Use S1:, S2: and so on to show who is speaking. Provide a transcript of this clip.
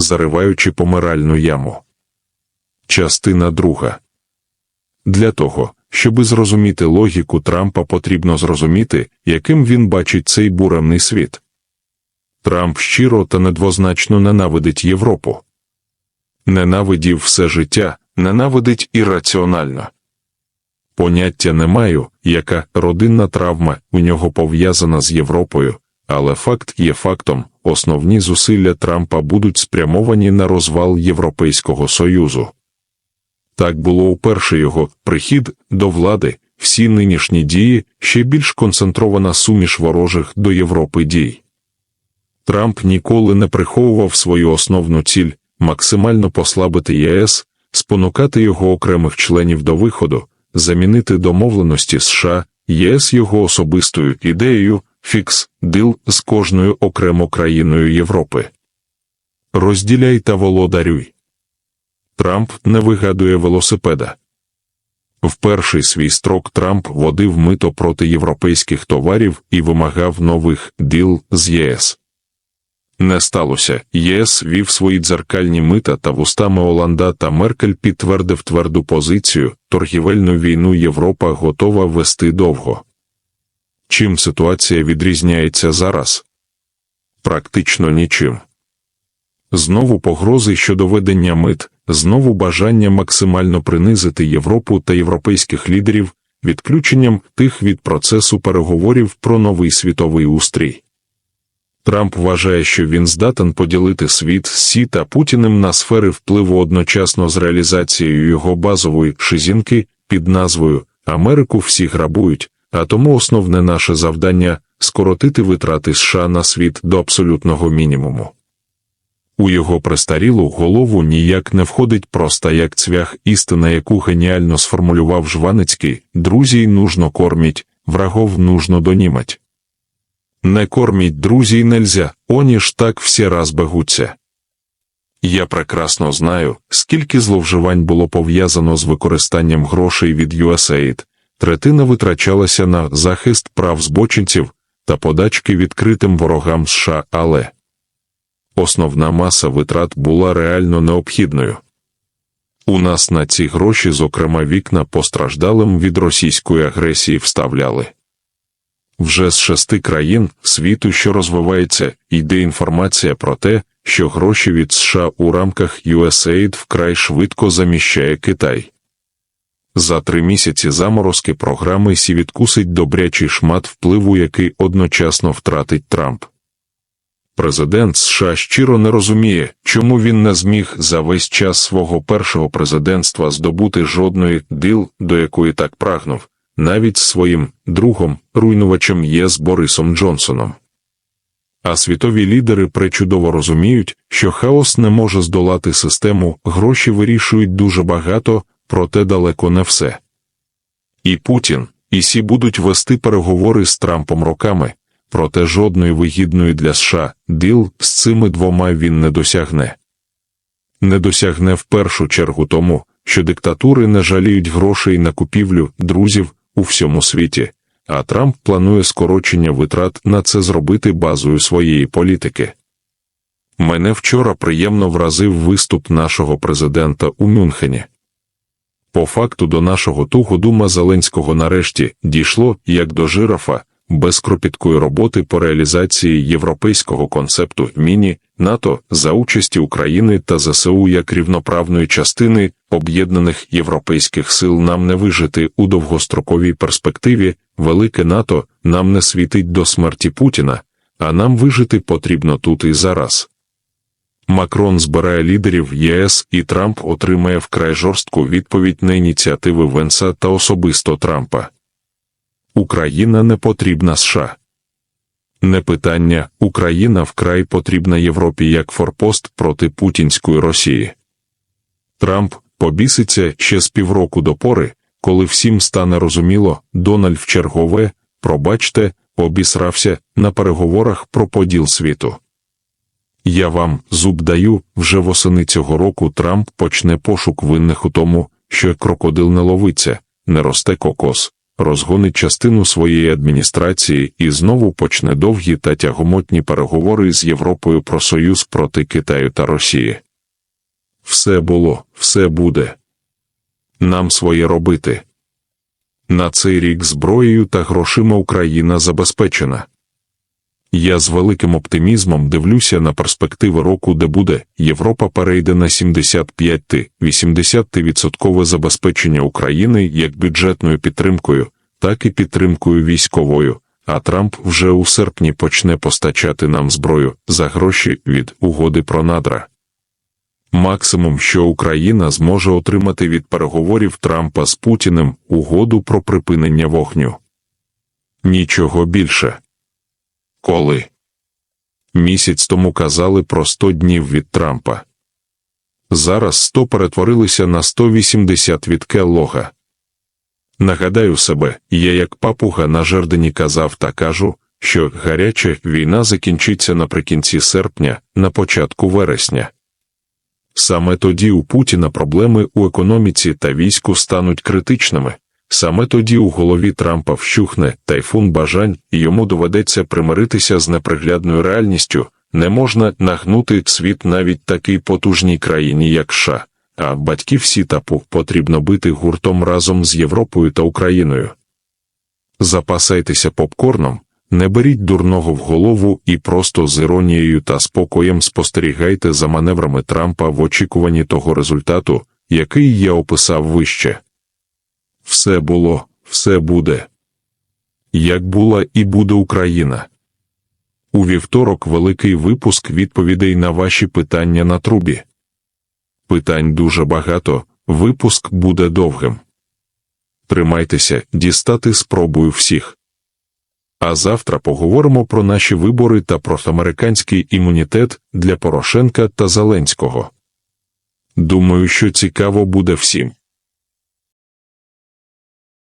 S1: зариваючи помиральну яму. Частина друга. Для того, щоби зрозуміти логіку Трампа, потрібно зрозуміти, яким він бачить цей буремний світ. Трамп щиро та недвозначно ненавидить Європу. Ненавидів все життя, ненавидить ірраціонально. Поняття не маю, яка родинна травма у нього пов'язана з Європою, але факт є фактом основні зусилля Трампа будуть спрямовані на розвал Європейського Союзу. Так було у перший його прихід до влади, всі нинішні дії ще більш концентрована суміш ворожих до Європи дій. Трамп ніколи не приховував свою основну ціль максимально послабити ЄС, спонукати його окремих членів до виходу, замінити домовленості США, ЄС його особистою ідеєю, фікс, дил з кожною окремо країною Європи. Розділяй та володарюй. Трамп не вигадує велосипеда. В перший свій строк Трамп водив мито проти європейських товарів і вимагав нових діл з ЄС. Не сталося. ЄС вів свої дзеркальні мита та вустами Оланда та Меркель підтвердив тверду позицію, торгівельну війну Європа готова вести довго. Чим ситуація відрізняється зараз? Практично нічим. Знову погрози щодо ведення мит, знову бажання максимально принизити Європу та європейських лідерів відключенням тих від процесу переговорів про новий світовий устрій. Трамп вважає, що він здатен поділити світ з Сі та Путіним на сфери впливу одночасно з реалізацією його базової шизінки під назвою Америку всі грабують, а тому основне наше завдання скоротити витрати США на світ до абсолютного мінімуму. У його престарілу голову ніяк не входить проста як цвях істина, яку геніально сформулював Жваницький друзі нужно корміть, врагов нужно донімать. Не корміть друзей нельзя, они ж так всі раз бегуться. Я прекрасно знаю, скільки зловживань було пов'язано з використанням грошей від USAID, третина витрачалася на захист прав збочинців та подачки відкритим ворогам США, але основна маса витрат була реально необхідною. У нас на ці гроші, зокрема вікна постраждалим від російської агресії, вставляли. Вже з шести країн світу, що розвивається, йде інформація про те, що гроші від США у рамках USAID вкрай швидко заміщає Китай. За три місяці заморозки програми Сі відкусить добрячий шмат впливу, який одночасно втратить Трамп. Президент США щиро не розуміє, чому він не зміг за весь час свого першого президентства здобути жодної дил, до якої так прагнув, навіть своїм другом, руйнувачем ЄС Борисом Джонсоном. А світові лідери пречудово розуміють, що хаос не може здолати систему, гроші вирішують дуже багато, проте далеко не все. І Путін, і Сі будуть вести переговори з Трампом роками, проте жодної вигідної для США діл з цими двома він не досягне. Не досягне в першу чергу тому, що диктатури не жаліють грошей на купівлю друзів у всьому світі, а Трамп планує скорочення витрат на це зробити базою своєї політики. Мене вчора приємно вразив виступ нашого президента у Мюнхені. По факту до нашого тугодума Зеленського нарешті дійшло, як до жирафа, без кропіткої роботи по реалізації європейського концепту міні НАТО за участі України та ЗСУ як рівноправної частини об'єднаних європейських сил нам не вижити у довгостроковій перспективі, велике НАТО нам не світить до смерті Путіна, а нам вижити потрібно тут і зараз. Макрон збирає лідерів ЄС і Трамп отримає вкрай жорстку відповідь на ініціативи Венса та особисто Трампа. Україна не потрібна США. Не питання Україна вкрай потрібна Європі як форпост проти путінської Росії. Трамп побіситься ще з півроку до пори, коли всім стане розуміло, Дональд в чергове, пробачте, обісрався на переговорах про поділ світу. Я вам зуб даю, вже восени цього року Трамп почне пошук винних у тому, що крокодил не ловиться, не росте кокос, розгонить частину своєї адміністрації і знову почне довгі та тягомотні переговори з Європою про союз проти Китаю та Росії. Все було, все буде. Нам своє робити. На цей рік зброєю та грошима Україна забезпечена. Я з великим оптимізмом дивлюся на перспективи року, де буде Європа перейде на 75-80% забезпечення України як бюджетною підтримкою, так і підтримкою військовою. А Трамп вже у серпні почне постачати нам зброю за гроші від угоди про надра. Максимум, що Україна зможе отримати від переговорів Трампа з Путіним угоду про припинення вогню. Нічого більше. Коли? Місяць тому казали про 100 днів від Трампа. Зараз 100 перетворилися на 180 від Келлога. Нагадаю себе, я як папуга на жердені казав та кажу, що гаряча війна закінчиться наприкінці серпня, на початку вересня. Саме тоді у Путіна проблеми у економіці та війську стануть критичними. Саме тоді у голові Трампа вщухне тайфун бажань, і йому доведеться примиритися з неприглядною реальністю. Не можна нагнути світ навіть такій потужній країні, як США, а батьків сітапу потрібно бити гуртом разом з Європою та Україною. Запасайтеся попкорном, не беріть дурного в голову і просто з іронією та спокоєм спостерігайте за маневрами Трампа в очікуванні того результату, який я описав вище. Все було, все буде. Як була і буде Україна. У вівторок великий випуск відповідей на ваші питання на трубі. Питань дуже багато, випуск буде довгим. Тримайтеся, дістати спробую всіх. А завтра поговоримо про наші вибори та про американський імунітет для Порошенка та Зеленського. Думаю, що цікаво буде всім.